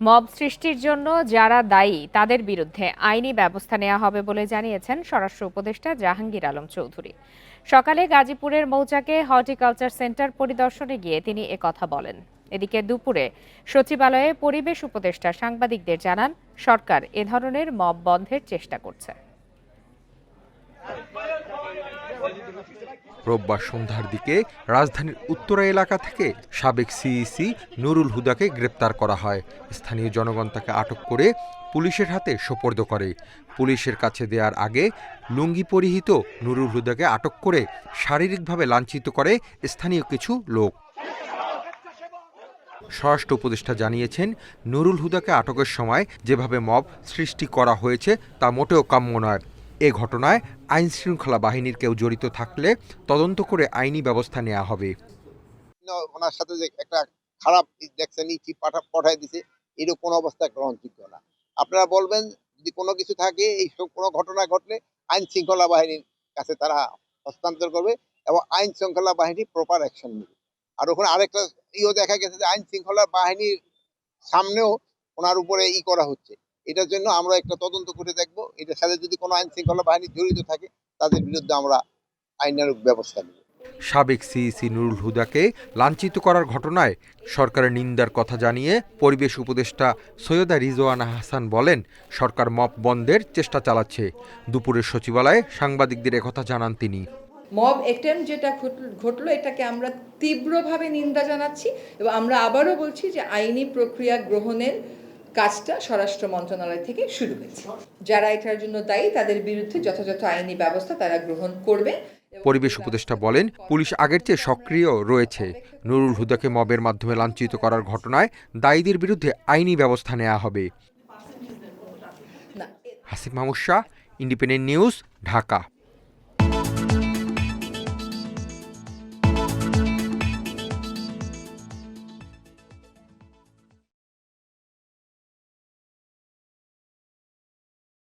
Mob সৃষ্টির জন্য যারা দায়ী, তাদের বিরুদ্ধে আইনি ব্যবস্থা নেওয়া হবে বলে জানিয়েছেন স্বরাষ্ট্র উপদেষ্টা জাহাঙ্গীর আলম চৌধুরী। সকালে গাজীপুরের মৌচাকে হর্টিকালচার সেন্টার পরিদর্শনে গিয়ে তিনি একথা বলেন। এদিকে দুপুরে সচিবালয়ে পরিবেশ উপদেষ্টা সাংবাদিকদের জানান, সরকার এ ধরনের মব বন্ধের চেষ্টা করছে। রোববার সন্ধ্যার দিকে রাজধানীর উত্তরা এলাকা থেকে সাবেক সিইসি নুরুল হুদাকে গ্রেপ্তার করা হয়। স্থানীয় জনগণ তাকে আটক করে পুলিশের হাতে সোপর্দ করে। পুলিশের কাছে দেওয়ার আগে লুঙ্গি পরিহিত নুরুল হুদাকে আটক করে শারীরিকভাবে লাঞ্ছিত করে স্থানীয় কিছু লোক। স্বরাষ্ট্র উপদেষ্টা জানিয়েছেন, নুরুল হুদাকে আটকের সময় যেভাবে মব সৃষ্টি করা হয়েছে তা মোটেও কাম্য নয়। এ ঘটনায় আইন শৃঙ্খলা বাহিনীর কেউ জড়িত থাকলে তদন্ত করে আইনি ব্যবস্থা নেওয়া হবে। ওনার সাথে যে একটা খারাপ দেখছেন ইচি পাঠা পাঠাই দিছে এরকম কোনো অবস্থা গ্রহণযোগ্য না। আপনারা বলবেন, যদি কোনো কিছু থাকে, এই সব কোনো ঘটনা ঘটলে আইন শৃঙ্খলা বাহিনীর কাছে তারা হস্তান্তর করবে এবং আইন শৃঙ্খলা বাহিনী প্রপার অ্যাকশন নেবে। আর ওখানে আরেকটা ইও দেখা গেছে যে আইন শৃঙ্খলা বাহিনীর সামনেও ওনার উপরে ই করা হচ্ছে। এটার জন্য আমরা একটা তদন্ত করে দেখব। এটার সাথে যদি কোনো আইন শৃঙ্খলা বাহিনী জড়িত থাকে তাদের বিরুদ্ধে আমরা আইনানুগ ব্যবস্থা নেব। সাবেক সিইসি নুরুল হুদাকে লাঞ্ছিত করার ঘটনায় সরকারের নিন্দার কথা জানিয়ে পরিবেশ উপদেষ্টা সৈয়দা রিজওয়ানা হাসান বলেন সরকার মপ বন্ধের চেষ্টা চালাচ্ছে। দুপুরের সচিবালয়ে সাংবাদিকদের একথা জানান তিনি। মব অ্যাটেম্প যেটা ঘটলো এটাকে আমরা তীব্রভাবে নিন্দা জানাচ্ছি এবং আমরা আবারও বলছি যে আইনি প্রক্রিয়া গ্রহণের কাজটা স্বরাষ্ট্র মন্ত্রণালয় থেকে শুরু হয়েছে। যারা এটার জন্য দায়ী তাদের বিরুদ্ধে যথাযথ আইনি ব্যবস্থা তারা গ্রহণ করবে পরিবেশ উপদেষ্টা বলেন পুলিশ আগের চেয়ে সক্রিয় রয়েছে। নুরুল হুদাকে মবের মাধ্যমে লাঞ্ছিত করার ঘটনায় দায়ীদের বিরুদ্ধে আইনি ব্যবস্থা নেওয়া হবে। Hasif Mahmud Shah independent news Dhaka.